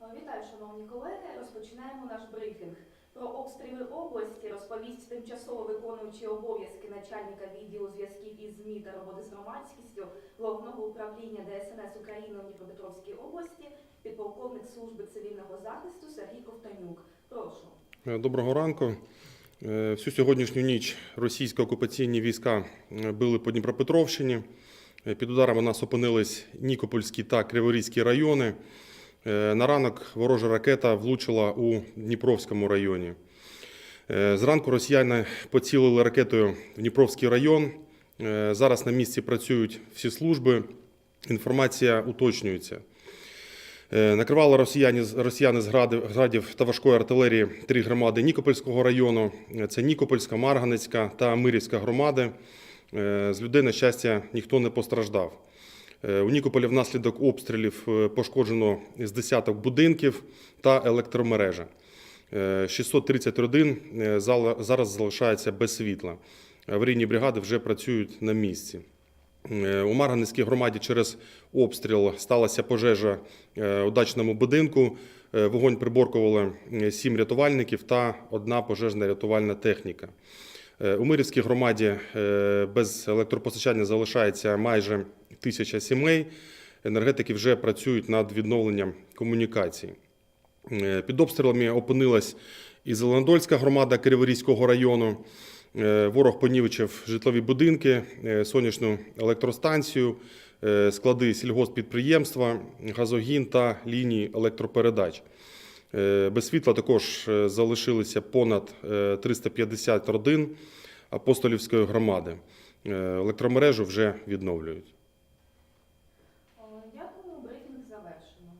Вітаю, шановні колеги. Розпочинаємо наш брифінг. Про обстріли області розповість тимчасово виконуючий обов'язки начальника відділу зв'язків із ЗМІ та роботи з громадськістю головного управління ДСНС України у Дніпропетровській області, підполковник служби цивільного захисту Сергій Ковтанюк. Прошу. Е, Доброго ранку. Е, Всю сьогоднішню ніч російські окупаційні війська е, били по Дніпропетровщині. Під ударами нас опинились Нікопольський та Криворізький райони. Е, На ранок ворожа ракета влучила у Дніпровському районі. Е, Зранку росіяни поцілили ракетою в Дніпровський район. Е, Зараз на місці працюють всі служби. Інформація уточнюється. Накривали росіяни, росіяни з градів, та важкої артилерії три громади Нікопольського району. Це Нікопольська, Марганецька та Мирівська громади. З людей, на щастя, ніхто не постраждав. Е, У Нікополі внаслідок обстрілів е, пошкоджено з десяток будинків та електромережа. Е, 630 родин е, зараз залишається без світла. Аварійні бригади вже працюють на місці. У Марганецькій громаді через обстріл сталася пожежа у дачному будинку. Вогонь приборкували сім рятувальників та одна пожежна рятувальна техніка. У Мирівській громаді без електропостачання залишається майже тисяча сімей. Енергетики вже працюють над відновленням комунікацій. Е, Під обстрілами опинилась і Зеленодольська громада Криворізького району. Е, Ворог понівечив житлові будинки, е, сонячну електростанцію, склади сільгоспідприємства, газогін та лінії електропередач. Без світла також залишилися понад е, 350 родин апостолівської громади. Електромережу вже відновлюють. Е, Дякую, брифінг завершено.